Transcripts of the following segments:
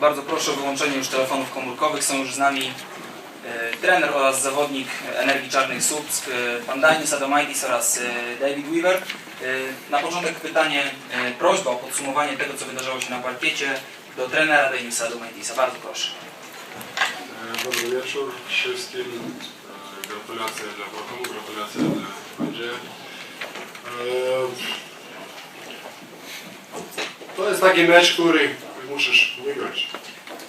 Bardzo proszę o wyłączenie już telefonów komórkowych. Są już z nami e, trener oraz zawodnik Energii Czarnych Słupsk, e, pan Danis Adomaitis oraz e, David Weaver. Na początek pytanie, prośba o podsumowanie tego, co wydarzyło się na parkiecie do trenera Danisa Adomaitisa. Bardzo proszę. Dobry wieczór wszystkim. Gratulacje dla Prokomu, gratulacje dla Andrzeja. E, To jest taki mecz, który musisz wygrać.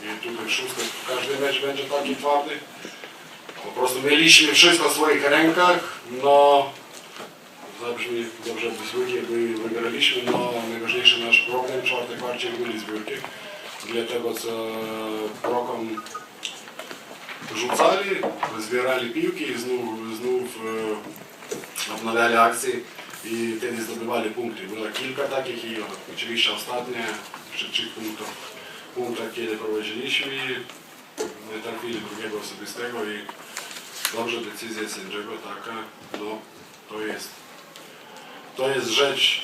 I tutaj wszystko, każdy mecz będzie taki twardy. Po prostu mieliśmy wszystko w swoich rękach, no zabrzmi dobrze zbiórki, jakby wygraliśmy, no najważniejszy nasz problem w czwartej kwarcie byli zbiórki. Dlatego co Prokom rzucali, zbierali piłki i znów, znów e, obnawiali akcje i wtedy zdobywali punkty. Było kilka takich i oczywiście ostatnie przy trzech punktach, kiedy prowadziliśmy, nie trafili drugiego osobistego i dobrze decyzja sędziego taka, no to jest to jest rzecz,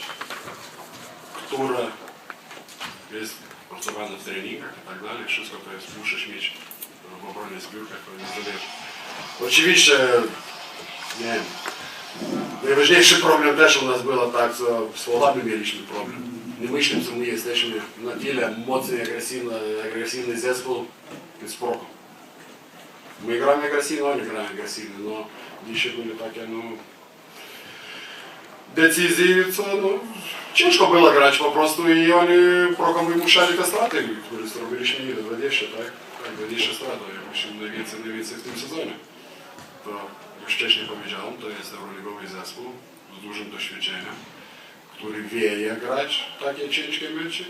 która jest pracowana w treningach i tak dalej, wszystko to jest, musisz mieć w obronie zbiórkach, to zależy. Oczywiście, nie wiem, najważniejszy problem też u nas było tak, co z Słowami mieliśmy problem. Nie myślę, że my jesteśmy na tyle mocny, agresywny, agresywny zespół z Proką. My gramy agresywnie, oni grają agresywnie, no dzisiaj były takie, no, decyzji, co no, ciężko było grać po prostu i oni program wymuszali te straty, które zrobiliśmy ile, 20, tak? Tak, 20 strat, ja myślę najwięcej, najwięcej w tym sezonie. To już wcześniej powiedziałem, to jest Euroligowy zespół z dużym doświadczeniem, który wie jak grać takie ciężkie mecze.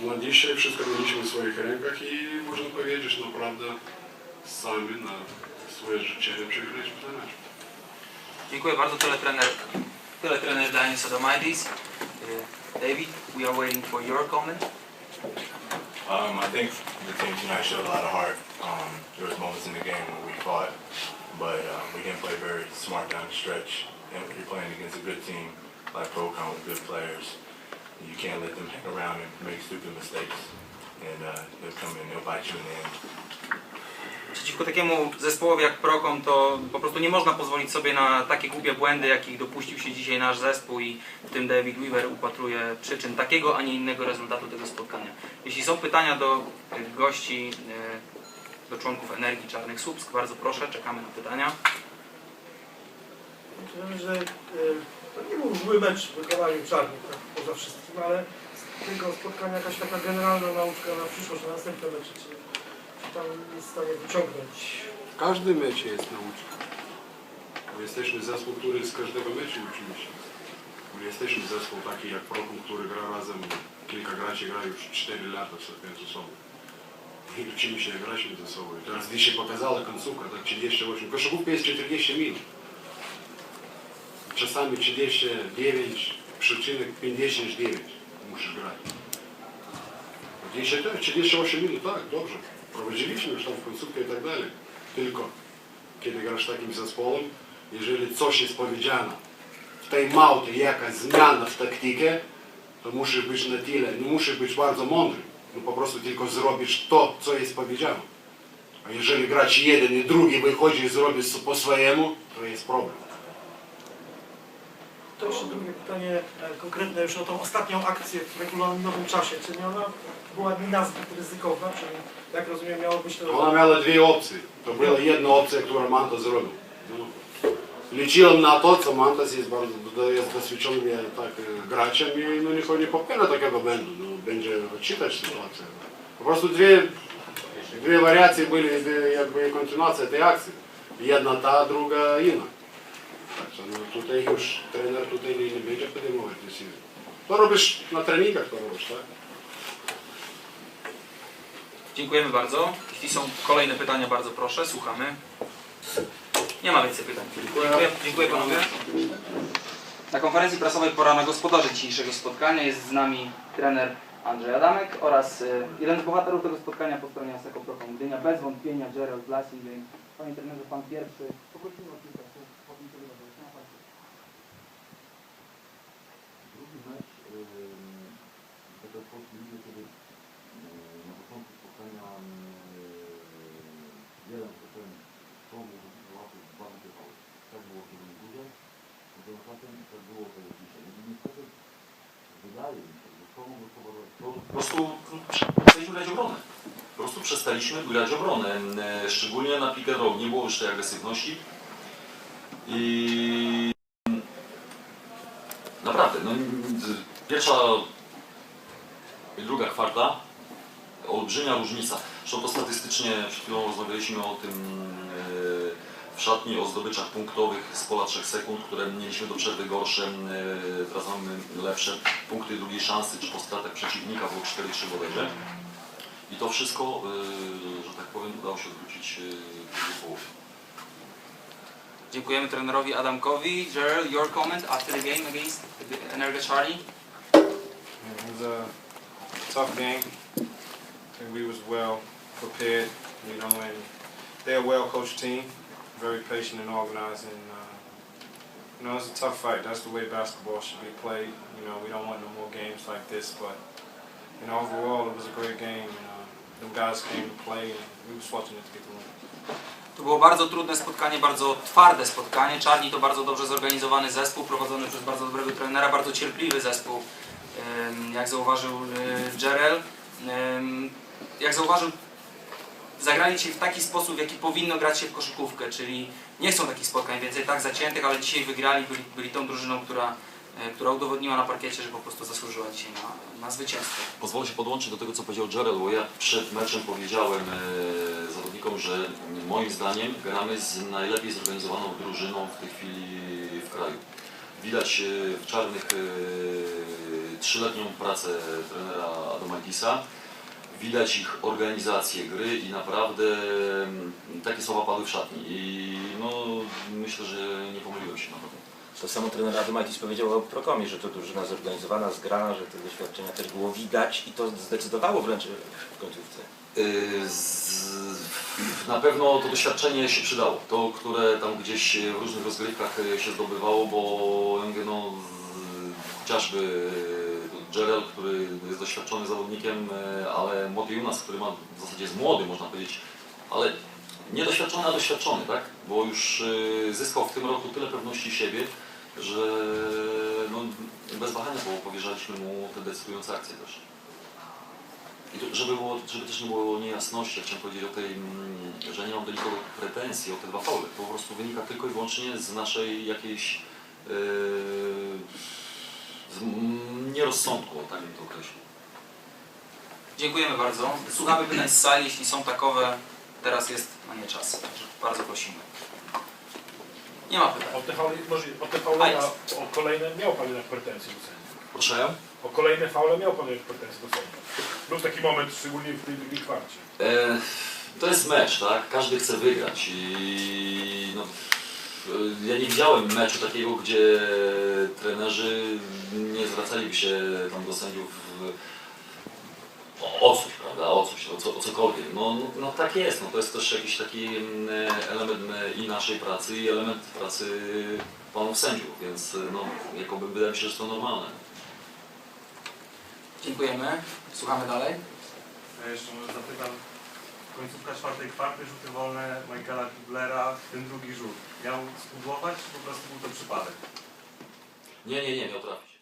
No dzisiaj wszystko mieliśmy w swoich rękach i można powiedzieć naprawdę sami na swoje życzenie przegraliśmy ten mecz. Dziękuję bardzo, tyle trener, tyle trener Danis Adomaitis. E, David, we are waiting for your comment. Um, I think the team tonight showed a lot of heart. Um, there was moments in the game where we fought, but um, we didn't play very smart down the stretch. And when you're playing against a good team like Procon with good players, you can't let them hang around and make stupid mistakes. And uh, they'll come in, they'll bite you in the end. Przeciwko takiemu zespołowi jak Prokom to po prostu nie można pozwolić sobie na takie głupie błędy, jakich dopuścił się dzisiaj nasz zespół i w tym David Weaver upatruje przyczyn takiego, a nie innego rezultatu tego spotkania. Jeśli są pytania do gości, e, do członków Energii Czarnych Słupsk, bardzo proszę, czekamy na pytania. Myślę, że e, to nie był zły mecz w wykonaniu czarnych, tak, poza wszystkim, ale z tego spotkania jakaś taka generalna nauczka na przyszłość, na następne mecze, czy, czy tam jest w stanie wyciągnąć. Każdy mecz jest nauczka. Bo Jesteśmy zespół, który z każdego meczu uczymy się. Bo Jesteśmy zespół taki jak Prokum, który gra razem, kilka graczy gra już 4 lata ze sobą. I uczymy się grać ze sobą. Teraz dzisiaj pokazała końcówka, tak 38. Koszykówka jest 40 minut. Czasami 39, przyczynek 59 musisz grać. Dzisiaj też 38 minut, tak, dobrze. Prowadziliśmy już tam w końcówkę i tak dalej. Tylko kiedy grasz takim zespołem, jeżeli coś jest powiedziane w tej małcie, jakaś zmiana w taktykę, to musisz być na tyle, musisz być bardzo mądry. No po prostu tylko zrobisz to, co jest powiedziane. A jeżeli gracz jeden i drugi wychodzi i zrobi po swojemu, to jest problem. To jeszcze drugie pytanie e, konkretne już o tą ostatnią akcję w regulaminowym czasie. Czy nie ona była nazbyt ryzykowna? Czyli jak rozumiem miało być to... Ona miała dwie opcje. To była jedna opcja, którą Mantas zrobił. Liczyłem na to, co Mantas jest bardzo jest doświadczonym e, tak, e, graczem i no, niech on nie popiera takiego błędu. No, będzie odczytać sytuację. Po prostu dwie, dwie wariacje były, dwie, jakby kontynuacja tej akcji. Jedna ta, druga inna. Także no, tutaj już trener tutaj nie, nie będzie podejmować decyzji. To robisz na treningach, to robisz, tak? Dziękujemy bardzo. Jeśli są kolejne pytania, bardzo proszę, słuchamy. Nie ma więcej pytań. Dziękuję, dziękuję panowie. Na konferencji prasowej Pora na Gospodarzy dzisiejszego spotkania jest z nami trener Andrzej Adamek oraz y, jeden z bohaterów tego spotkania po stronie Aseko Profon Gdynia, bez wątpienia Gerald Lassingame. Panie trenerze, pan pierwszy. Poprosimy o kilka y, y, na początku spotkania jeden z pomógł tak było to dzisiaj. I niestety wydaje mi się, że to mogło spowodować to, po prostu przestaliśmy grać obronę. Po prostu przestaliśmy grać obronę. E, Szczególnie na pick. Nie było już tej agresywności. I naprawdę, no, pierwsza i druga kwarta, olbrzymia różnica. Zresztą to statystycznie przed chwilą rozmawialiśmy o tym e, w szatni, o zdobyczach punktowych z pola 3 sekund, które mieliśmy do przerwy gorsze, e, teraz mamy lepsze punkty drugiej szansy, czy po stratach przeciwnika, było 4-3 bodajże. I to wszystko, e, że tak powiem, udało się odwrócić e, w drugiej połowie. Dziękujemy trenerowi Adamkowi. Gerald, your comment after the game against Energa Charlie? It was a tough game. I think we was well prepared, you know, and they're a well-coached team, very patient and organized, uh, you know, it's a tough fight. That's the way basketball should be played. You know, we don't want no more games like this, but you know, overall, it was a great game. Uh, guys came to play, and we fortunate to get the win. To było bardzo trudne spotkanie, bardzo twarde spotkanie. Czarni to bardzo dobrze zorganizowany zespół, prowadzony przez bardzo dobrego trenera, bardzo cierpliwy zespół, jak zauważył e, Jerel. Jak zauważył, zagrali dzisiaj w taki sposób, w jaki powinno grać się w koszykówkę, czyli nie chcą takich spotkań więcej tak zaciętych, ale dzisiaj wygrali, byli, byli tą drużyną, która, e, która udowodniła na parkiecie, że po prostu zasłużyła dzisiaj na, na zwycięstwo. Pozwolę się podłączyć do tego, co powiedział Gerald, bo ja przed meczem powiedziałem e, zawodnikom, że moim zdaniem gramy z najlepiej zorganizowaną drużyną w tej chwili w kraju. Widać e, w czarnych e, trzyletnią pracę trenera Adomaitisa, widać ich organizację gry i naprawdę mm, takie słowa padły w szatni. I no, myślę, że nie pomyliłem się na pewno. To samo trener Adamaitis powiedział o Prokomie, że to drużyna zorganizowana, zgrana, że te doświadczenia też było widać i to zdecydowało wręcz w końcówce. Y, Z, na pewno to doświadczenie się przydało. To, które tam gdzieś w różnych rozgrywkach y, się zdobywało, bo no, chociażby Jerel, który jest doświadczony zawodnikiem, y, ale Mody Junas, który ma w zasadzie jest młody, można powiedzieć, ale niedoświadczony, a doświadczony, tak? Bo już y, zyskał w tym roku tyle pewności siebie, że no, bez wahania bo powierzaliśmy mu te decydujące akcje też. I to, żeby, było, żeby też nie było niejasności, ja chciałem powiedzieć o tej, mm, że nie mam do nikogo pretensji o te dwa faule. To po prostu wynika tylko i wyłącznie z naszej jakiejś yy, nierozsądku, o tak bym to określił. Dziękujemy bardzo. Słuchamy pytań z sali, jeśli są takowe. Teraz jest na nie czas. Także bardzo prosimy. Nie ma pytań. O te faule, może o na, o kolejne miał Pan jednak pretensje do sędziów. Proszę. O kolejne faule miał Pan jednak pretensje do sędziów. Był taki moment, szczególnie w tej drugiej kwarcie. E, to jest mecz, tak? Każdy chce wygrać i no, ja nie widziałem meczu takiego, gdzie trenerzy nie zwracaliby się tam do sędziów o, coś, prawda? O coś, o, co, o cokolwiek. No, no, no tak jest, no, to jest też jakiś taki mm, element mm, i naszej pracy i element pracy panów sędziów, więc no, jakoby wydaje mi się, że to normalne. Dziękujemy. Słuchamy dalej. Ja jeszcze może zapytam, końcówka czwartej kwarty, rzuty wolne Michaela Kublera, ten drugi rzut. Miał spudłować, czy po prostu był to przypadek? Nie, nie, nie, miał trafić.